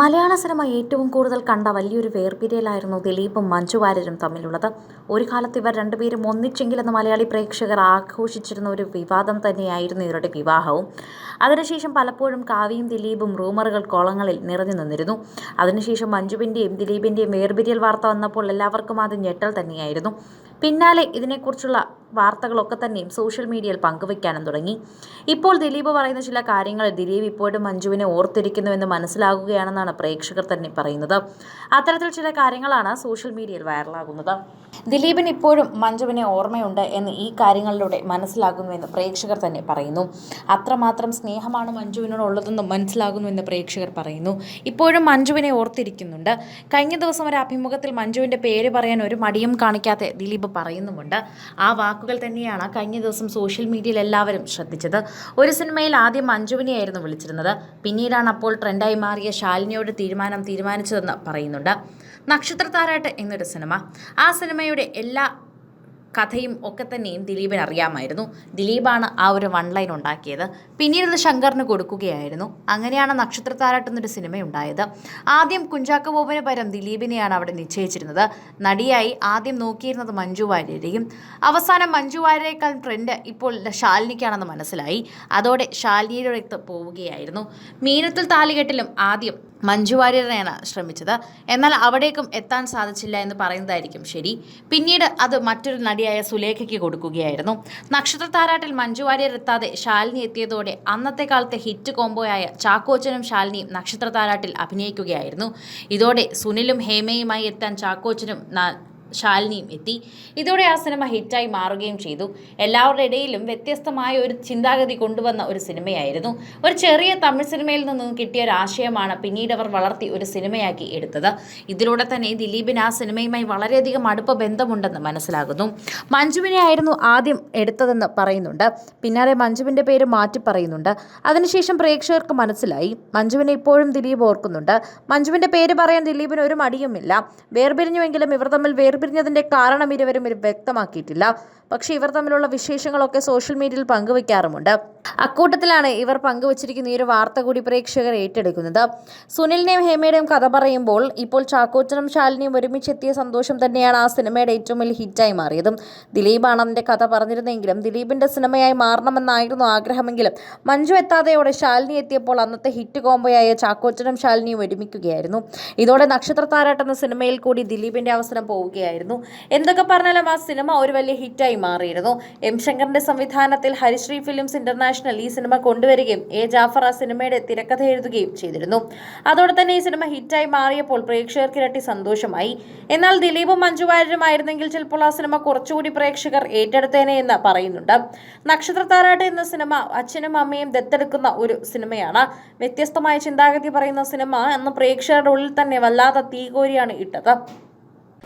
മലയാള cinema ഏറ്റവും കൂടുതൽ കണ്ട വലിയൊരു വേർപിരിയലായിരുന്നു ദിലീപും മഞ്ജു വാര്യരും തമ്മിലുള്ളത്. ഒരു കാലത്ത് ഇവർ രണ്ടുപേരും ഒന്നിച്ചെങ്കിലെന്ന് മലയാളി പ്രേക്ഷകർ ആഘോഷിച്ചിരുന്ന ഒരു വിവാദം തന്നെയായിരുന്നു ഇവരുടെ വിവാഹവും. അതിനുശേഷം പലപ്പോഴും കാവ്യയും ദിലീപും റൂമറുകൾ കോളങ്ങളിൽ നിറഞ്ഞു നിന്നിരുന്നു. അതിനുശേഷം മഞ്ജുവിന്റെയും ദിലീപിന്റെയും വേർപിരിയൽ വാർത്ത വന്നപ്പോൾ എല്ലാവർക്കും അത് ഞെട്ടൽ തന്നെയായിരുന്നു. പിന്നാലെ ഇതിനെക്കുറിച്ചുള്ള വാർത്തകളൊക്കെ തന്നെയും സോഷ്യൽ മീഡിയയിൽ പങ്കുവയ്ക്കാനും തുടങ്ങി. ഇപ്പോൾ ദിലീപ് പറയുന്ന ചില കാര്യങ്ങൾ ദിലീപ് ഇപ്പോഴും മഞ്ജുവിനെ ഓർത്തിരിക്കുന്നുവെന്ന് മനസ്സിലാകുകയാണെന്നാണ് പ്രേക്ഷകർ തന്നെ പറയുന്നത്. അത്തരത്തിൽ ചില കാര്യങ്ങളാണ് സോഷ്യൽ മീഡിയയിൽ വൈറലാകുന്നത്. ദിലീപിന് ഇപ്പോഴും മഞ്ജുവിനെ ഓർമ്മയുണ്ട് എന്ന് ഈ കാര്യങ്ങളിലൂടെ മനസ്സിലാകുന്നുവെന്ന് പ്രേക്ഷകർ തന്നെ പറയുന്നു. അത്രമാത്രം സ്നേഹമാണ് മഞ്ജുവിനോടുള്ളതെന്ന് മനസ്സിലാകുന്നുവെന്ന് പ്രേക്ഷകർ പറയുന്നു. ഇപ്പോഴും മഞ്ജുവിനെ ഓർത്തിരിക്കുന്നുണ്ട്. കഴിഞ്ഞ ദിവസം ഒരു അഭിമുഖത്തിൽ മഞ്ജുവിന്റെ പേര് പറയാൻ ഒരു മടിയും കാണിക്കാതെ ദിലീപ് പറയുന്നുമുണ്ട്. ആ വാക്കുകൾ തന്നെയാണ് കഴിഞ്ഞ ദിവസം സോഷ്യൽ മീഡിയയിൽ എല്ലാവരും ശ്രദ്ധിച്ചത്. ഒരു സിനിമയിൽ ആദ്യം മഞ്ജുവിനെയായിരുന്നു വിളിച്ചിരുന്നത്. പിന്നീടാണ് അപ്പോൾ ട്രെൻഡായി മാറിയ ശാലിനിയോട് തീരുമാനം തീരുമാനിച്ചതെന്ന് പറയുന്നുണ്ട്. നക്ഷത്രതാരാട്ട് എന്നൊരു സിനിമ. ആ സിനിമയുടെ എല്ലാ കഥയും ഒക്കെ തന്നെയും ദിലീപിന് അറിയാമായിരുന്നു ദിലീപാണ് ആ ഒരു വൺ ലൈൻ ഉണ്ടാക്കിയത്. പിന്നീട് ശങ്കറിന് കൊടുക്കുകയായിരുന്നു. അങ്ങനെയാണ് എന്നൊരു സിനിമ ഉണ്ടായത് ആദ്യം കുഞ്ചാക്ക ബോബന് പരം ദിലീപിനെയാണ് അവിടെ നിശ്ചയിച്ചിരുന്നത്. നടിയായി ആദ്യം നോക്കിയിരുന്നത് മഞ്ജു വാര്യരെയും. അവസാനം മഞ്ജു വാര്യരേക്കാൾ ട്രെൻഡ് ഇപ്പോൾ ശാലിനിക്കാണെന്ന് മനസ്സിലായി. അതോടെ ശാലിനിയുടെ പോവുകയായിരുന്നു. മീനത്തിൽ താലികെട്ടിലും ആദ്യം മഞ്ജു വാര്യറിനെയാണ് ശ്രമിച്ചത്. എന്നാൽ അവിടേക്കും എത്താൻ സാധിച്ചില്ല എന്ന് പറയുന്നതായിരിക്കും ശരി. പിന്നീട് അത് മറ്റൊരു നടിയായ സുലേഖയ്ക്ക് കൊടുക്കുകയായിരുന്നു. നക്ഷത്ര താരാട്ടിൽ മഞ്ജു വാര്യർ എത്താതെ ശാലിനി എത്തിയതോടെ അന്നത്തെ കാലത്തെ ഹിറ്റ് കോംബോയായ ചാക്കോച്ചനും ശാലിനിയും നക്ഷത്ര താരാട്ടിൽ അഭിനയിക്കുകയായിരുന്നു. ഇതോടെ സുനിലും ഹേമയുമായി എത്താൻ ചാക്കോച്ചനും ശാലിനിയും എത്തി. ഇതോടെ ആ സിനിമ ഹിറ്റായി മാറുകയും ചെയ്തു. എല്ലാവരുടെ ഇടയിലും വ്യത്യസ്തമായ ഒരു ചിന്താഗതി കൊണ്ടുവന്ന ഒരു സിനിമയായിരുന്നു. ഒരു ചെറിയ തമിഴ് സിനിമയിൽ നിന്ന് കിട്ടിയ ഒരു ആശയമാണ് പിന്നീട് അവർ വളർത്തി ഒരു സിനിമയാക്കി എടുത്തത്. ഇതിലൂടെ തന്നെ ദിലീപിന് ആ സിനിമയുമായി വളരെയധികം അടുപ്പ ബന്ധമുണ്ടെന്ന് മനസ്സിലാകുന്നു. മഞ്ജുവിനെ ആയിരുന്നു ആദ്യം എടുത്തതെന്ന് പറയുന്നുണ്ട്. പിന്നാലെ മഞ്ജുവിന്റെ പേര് മാറ്റി പറയുന്നുണ്ട്. അതിനുശേഷം പ്രേക്ഷകർക്ക് മനസ്സിലായി. മഞ്ജുവിനെ ഇപ്പോഴും ദിലീപ് ഓർക്കുന്നുണ്ട്. മഞ്ജുവിന്റെ പേര് പറയാൻ ദിലീപിന് ഒരു മടിയുമില്ല. വേർപിരിഞ്ഞുവെങ്കിലും ഇവർ തമ്മിൽ വേർപിരിഞ്ഞതിന്റെ കാരണം ഇരുവരും വ്യക്തമാക്കിയിട്ടില്ല. പക്ഷേ ഇവർ തമ്മിലുള്ള വിശേഷങ്ങളൊക്കെ സോഷ്യൽ മീഡിയയിൽ പങ്കുവയ്ക്കാറുമുണ്ട് അക്കൂട്ടത്തിലാണ് ഇവർ പങ്കുവച്ചിരിക്കുന്ന ഈ ഒരു വാർത്ത കൂടി പ്രേക്ഷകർ ഏറ്റെടുക്കുന്നത്. സുനിലിനെയും ഹേമയുടെയും കഥ പറയുമ്പോൾ ഇപ്പോൾ ചാക്കോച്ചനും ശാലിനിയും ഒരുമിച്ചെത്തിയ സന്തോഷം തന്നെയാണ് ആ സിനിമയുടെ ഏറ്റവും വലിയ ഹിറ്റായി മാറിയതും. ദിലീപാണ് അതിന്റെ കഥ പറഞ്ഞിരുന്നെങ്കിലും ദിലീപിന്റെ സിനിമയായി മാറണമെന്നായിരുന്നു ആഗ്രഹമെങ്കിലും മഞ്ജു എത്താതെയോടെ ശാലിനി എത്തിയപ്പോൾ അന്നത്തെ ഹിറ്റ് കോംബോയായ ചാക്കോച്ചനും ശാലിനിയും ഒരുമിക്കുകയായിരുന്നു. ഇതോടെ നക്ഷത്ര എന്ന സിനിമയിൽ കൂടി ദിലീപിന്റെ അവസരം പോവുകയായിരുന്നു. എന്തൊക്കെ പറഞ്ഞാലും ആ സിനിമ ഒരു വലിയ ഹിറ്റായി മാറിയിരുന്നു. എം ശങ്കറിന്റെ സംവിധാനത്തിൽ ഹരിശ്രീ ഫിലിംസ് ഇന്റർനാഷണൽ ഈ സിനിമ കൊണ്ടുവരികയും എ ജാഫർ ആ സിനിമയുടെ തിരക്കഥ എഴുതുകയും ചെയ്തിരുന്നു. അതോടെ തന്നെ ഈ സിനിമ ഹിറ്റായി മാറിയപ്പോൾ പ്രേക്ഷകർക്ക് ഇരട്ടി സന്തോഷമായി. എന്നാൽ ദിലീപും മഞ്ജു വാര്യരുമായിരുന്നെങ്കിൽ ചിലപ്പോൾ ആ സിനിമ കുറച്ചുകൂടി പ്രേക്ഷകർ ഏറ്റെടുത്തേനെ എന്ന് പറയുന്നുണ്ട്. നക്ഷത്ര താരാട്ട് എന്ന സിനിമ അച്ഛനും അമ്മയും ദത്തെടുക്കുന്ന ഒരു സിനിമയാണ്. വ്യത്യസ്തമായ ചിന്താഗതി പറയുന്ന സിനിമ അന്ന് പ്രേക്ഷകരുടെ ഉള്ളിൽ തന്നെ വല്ലാതെ തീകോരിയാണ് ഇട്ടത്.